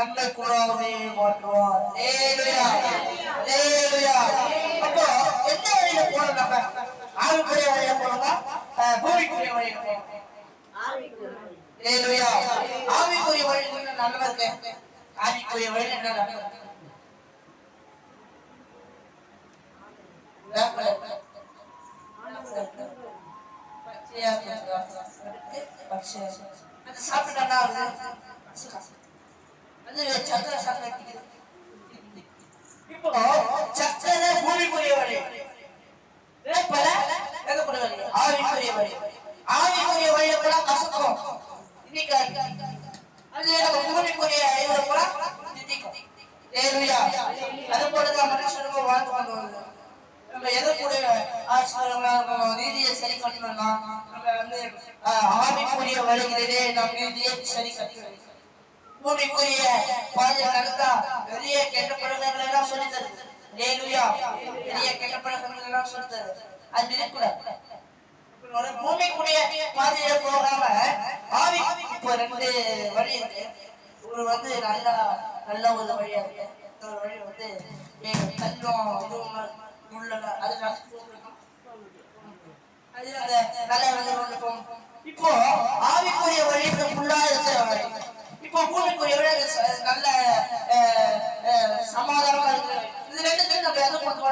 நம்மை கூடாமே மாற்றுவார். அப்போ எந்த வழியில போறோம் நம்ம? ஆவிக்குரிய வழியில போறோமா பூமிக்குரிய வழியில போறோம் ஆவிக்குரிய வழியில என்ன இருக்கு? ஆவிக்குரிய வழியில என்ன நன்மை இருக்கு? பச்சையா பச்சையா அது சாப்பிட்டா சக்கரை சாப்பிட்டு இப்போ சக்கரை பூமிக்குரிய வழி வேப்பல எங்கக்கூடிய வழி ஆவிக்குரிய வழி ஆவிக்குரிய வழியை கூட கசக்கும். இன்னைக்கு அது நம்ம பூமிக்குரிய இவரை கூட தித்திக்கும் ஏலுயா அது போலதான் மனுஷனுக்கும் வாழ்ந்து கொண்டு வருது நம்ம எதை கூட நீதியை சரி கட்டணும்னா நம்ம வந்து ஆவிக்குரிய வழிகளிலே நம் நீதியை சரி கட்டணும் பூமிக்குரிய பாதையை நடந்தா பெரிய கெட்ட பழக்கங்கள் எல்லாம் சொல்லி தருது லேலுயா பெரிய கெட்ட பழக்கங்கள் எல்லாம் சொல்லி தருது அது இருக்கக்கூடாது. பூமிக்குரிய பாதையில போகாம ஆவி இப்போ ரெண்டு வழி இருக்கு. ஒரு வந்து நல்லா நல்ல ஒரு வழியா இருக்கு. இன்னொரு வழி வந்து ஏ, கல்லும் இதுவும் உள்ள அது அது நல்ல நல்ல ஒண்ணு இப்போ ஆவிக்குரிய வழி ஃபுல்லா இருக்கிற வழி இப்போ பூமிக்குரிய வழி அது ச- நல்ல அஹ், அஹ், சமாதானமா இருக்கு இது ரெண்டுத்தையும் நம்ம எதை கொண்டு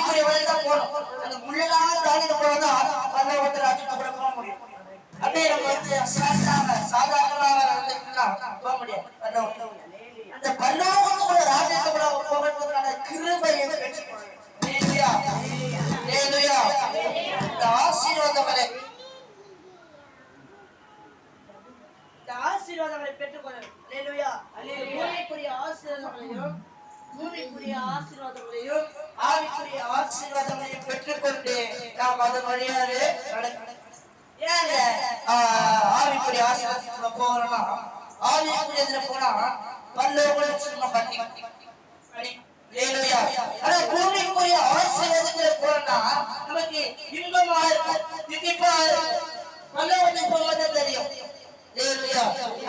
வரலாம் ஆவிக்குரிய தான் போகணும்? அந்த முள்ளெல்லாம் தாண்டி போனதான் பரலோகத்தில் ராஜ்யத்தை கூட போக முடியும். அப்படியே நம்ம வந்து சாதாரண சாதாரணமாக போக முடியாது. அந்த பரலோகத்துக்குள்ள ராஜ்யத்துக்குள்ள போகிறதுக்கான கிருபையை பெற்றுக்கொள்ளணும் ஹalleluya. ஹalleluya. இந்த ஆசீர்வாதங்களை பூமிக்குரிய ஆசீர்வாதங்களையும் பூமிக்குரிய ஆசீர்வாதங்களையும் ஆவிக்குரிய ஆசீர்வாதங்களை பெற்றுக்கொண்டு நாம் அது வழியாறு ஏங்க ஆவிக்குரிய ஆசீர்வாதத்துல போகணும்னா ஆவிக்குரிய போனா பல்லோகம் சும்மா பண்ணி ஆனா பூமிக்குரிய ஆசீர்வாதத்துல போனா நமக்கு இன்பமா இருக்கும் தித்திப்பா இருக்கும். பல்லோகத்துக்கு போவது தெரியும். அதே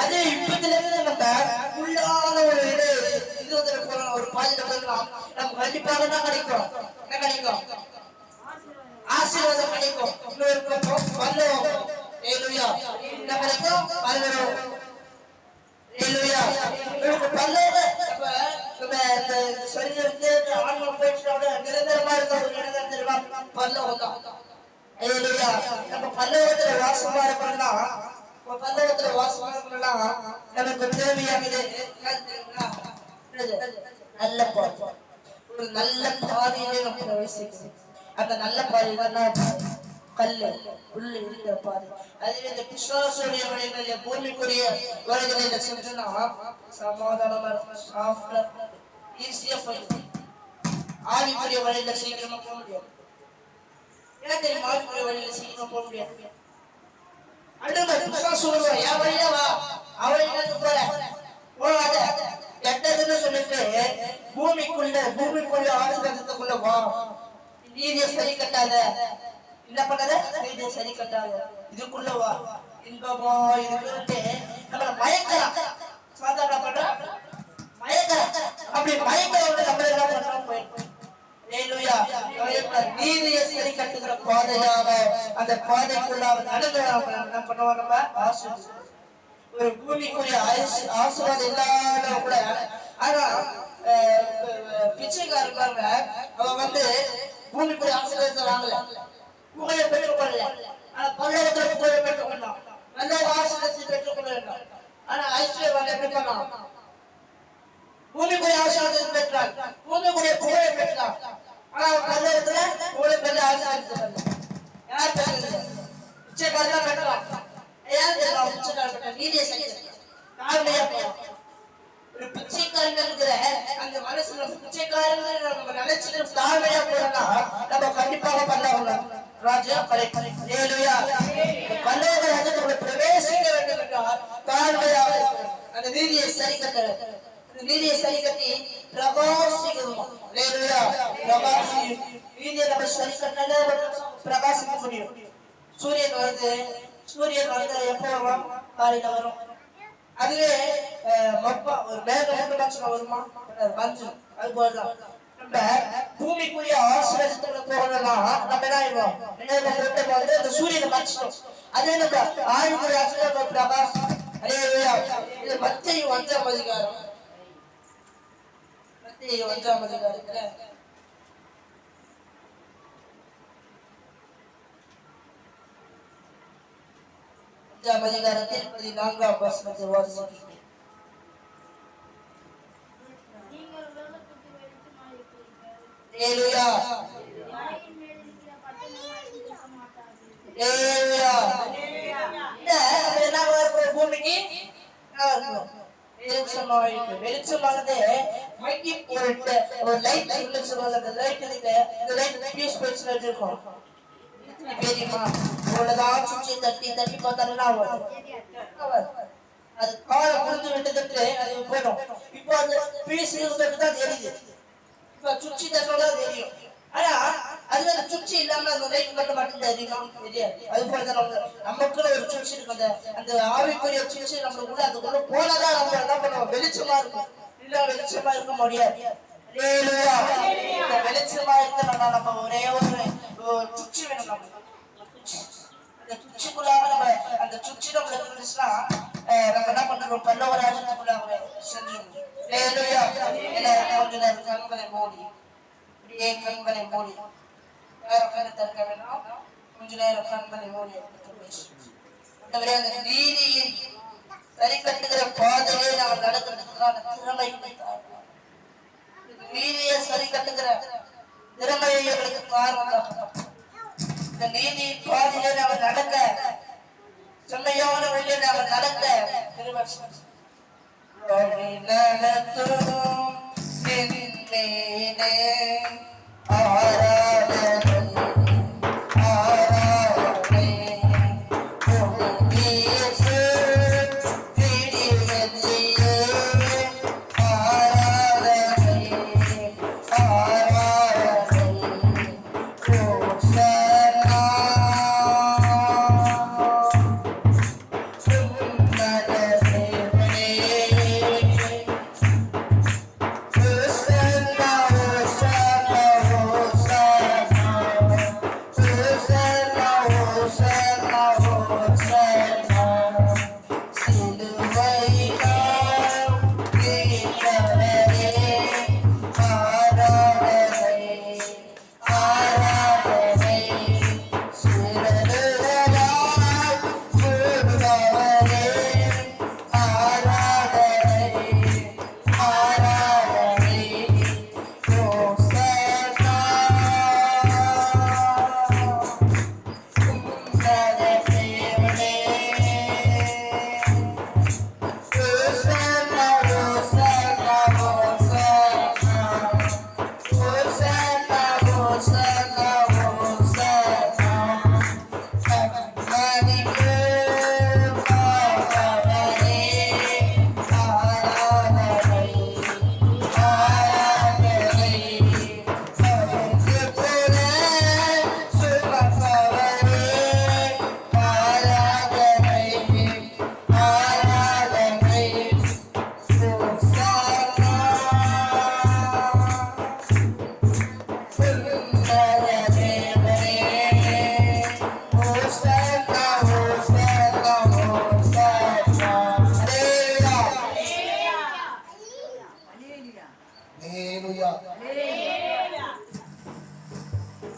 அது இப்பத்துல இருந்து நம்ம உள்ளான ஒரு இது இது நம்ம கண்டிப்பாக தான் கிடைக்கும். என்ன கிடைக்கும்? ஆசீர்வாதம் கிடைக்கும். இன்னொரு பக்கம் பல்லோகம் என்ன கிடைக்கும்? பல்லோகம் ஹalleluya. உங்களுக்கு நம்ம இந்த சரீரத்தை ஆன்மம் போயிடுச்சுனா நிரந்தரமா இருக்க ஒரு நிரந்தரம் தான். ஹalleluya. நம்ம பல்லவத்துல வாசமா இருக்கணும்னா பல்லவத்துல வாசமா நமக்கு தேவையானது நல்ல பாதை. ஒரு நல்ல பாதையிலே நம்ம பிரவேசிக்கணும் அந்த நல்ல பாதை தான் கல்லு உள்ள இருக்கிற பாதை. அதுவே இந்த பிசாசுடைய வழிகளில பூமிக்குரிய வழிகளில சென்றுனா சமாதானமா இருக்கும். சாஃப்டா ஈஸியா போயிடும். ஆவிக்குரிய வழியில சீக்கிரமா போக முடியும். ஏன் வழியில சீக்கிரமா போக முடியாது. அடுத்த என் வா. அவன் போற போகாத. கெட்டதுன்னு சொல்லிட்டு பூமிக்குள்ள பூமிக்குள்ள ஆசிரியத்துக்குள்ள வா நீதிய சரி கட்டாத. என்ன பண்ணாத? நீதிய சரி கட்டாத. இதுக்குள்ள வா. இன்பமோ இதுக்குன்ட்டு நம்மள மயக்கலாம். சாதாரண பண்ற? மயக்கலாம். அப்படி மயக்கிறவங்க நம்மள என்ன பண்றோம் நீதியை சரி கட்டுகிற பாதையாக அந்த பாதைக்குள்ள அவன் நடந்து என்ன பண்ணுவான் நம்ம? ஆசீர்வதிப்போம். ஒரு பூமிக்குரிய ஆயுசு- ஆசீர்வாதம் இல்லாத கூட. ஆனா அஹ், அஹ், பாருங்க அவன் வந்து பூமிக்குரிய ஆசீர்வாதத்தை வாங்கல. புகழை பெற்றுக்கொள்ளல ஆனா பல்லவத்துல புகழை பெற்றுக்கொண்டான் நல்ல ஒரு ஆசீர்வாதத்தை பெற்றுக்கொள்ள வேண்டும் ஆனா ஐஸ்வர்யவான் எப்படி பண்ணான்? பூமிக்குரிய ஆசீர்வாதத்தை பெற்றான். பூமிக்குரிய புகழை பெற்றான். ஆனா அவன் பல்லவத்துல புகழை பெற்ற ஆசீர்வாதத்தை யார் பெற்றது? பிச்சைக்காரன் தான் பெற்றான் பிச்சைக்காரன் நீதியை செய்ய தாழ்மையா ஒரு பிச்சைக்காரன் அந்த மனசுல பிச்சைக்காரன் நம்ம நினைச்சிட்டு தாழ்மையா போறோம்னா நம்ம கண்டிப்பாக பல்லவங்க ராஜா படை ஏழுயா பல்லவங்க ராஜ்யத்துக்குள்ள பிரவேசிக்க வேண்டும் என்றால் தாழ்மையாக அந்த நீதியை சரி கட்ட. நீதியை சரி கட்டி பிரகாசிக்கணும். ஏழுயா பிரகாசி. நீதியை நம்ம சரி கட்டினாலே பிரகாசிக்க முடியும். சூரியன் வருது. சூரியன் வந்து எப்போ வரும்? காலையில வரும். அதுவே அஹ், மப்பா ஒரு மேகம் மட்டும் மனுஷன் வருமா மஞ்சள். அது போலதான் நம்ம பூமிக்குரிய ஆசிரியத்துல போகணும்னா நம்ம என்ன ஆயிடுவோம்? என்ன வந்து அந்த சூரியனை மறைச்சிட்டோம். அதே நம்ம ஆயுள் ஆசிரியர் பிரகாசம் அதே இது மத்திய வஞ்சாம் அதிகாரம். மத்திய வஞ்சாம் அதிகாரத்துல ஏலுயா மலையின் மேல் இருக்கிற பட்டணமாய் இருக்க மாட்டார்கள். ஏலுயா இந்த நம்ம என்ன இருக்கிற பூமிக்கு என்ன இருக்கணும்? வெளிச்சமாயிருக்கு. வெளிச்சமானது மைக்கி போட்டு ஒரு லைட் வெளிச்சம் அந்த லைட் இருக்கு இந்த லைட் பியூஸ் பென்ஸ் வச்சிருக்கோம் தெரியுமா அவ்வளவுதான் சுற்றி தட்டி தட்டி பார்த்தாலும் அது காலை புரிஞ்சு விட்டதுக்கு அது போயிடும். இப்போ அந்த பீஸ் இருந்துட்டு தான் தெரியுது. இப்ப சுச்சி தட்டோட தெரியும். ஆனா அது அந்த சுச்சி இல்லாம அந்த லைட் மட்டும் மட்டும் தெரியும்? தெரியாது. அது போல தான் நம்ம நமக்குள்ள ஒரு சுச்சி இருக்கும் அந்த அந்த ஆவிக்குரிய சுச்சி நம்மளுக்குள்ள அதுக்குள்ள போனாதான் நம்ம என்ன பண்ணுவோம்? வெளிச்சமா இருக்கும். இல்ல வெளிச்சமா இருக்க முடியாது. இந்த வெளிச்சமா இருக்கணும்னா நம்ம ஒரே ஒரு ஒரு சுச்சி வேணும் நம்ம இந்த சுச்சிக்குள்ளாக நம்ம அந்த சுச்சி நம்மளுக்கு இருந்துச்சுன்னா நம்ம என்ன பண்ணுறோம் பல்லவராஜனுக்குள்ளாக செஞ்சிருவோம் அல்லேலூயா. எல்லாரும் கொஞ்ச நேரம் கண்களை மூடி. அப்படியே கண்களை மூடி. யாரும் கண்ணை திறக்க வேண்டாம். கொஞ்ச நேரம் கண்களை மூடி எடுத்து அந்த நீதியின் சரி கட்டுகிற பாதையிலே நாங்கள் நடக்கிறதுக்கான திறமை நீதியை சரி கட்டுகிற திறமையை எங்களுக்கு காரணம் இந்த நீதி பாதையிலே நாங்கள் நடக்க செம்மையான வழியில் நாங்கள் நடக்க கிருபை நடத்தும் நின்றேனே. ஆராதனை.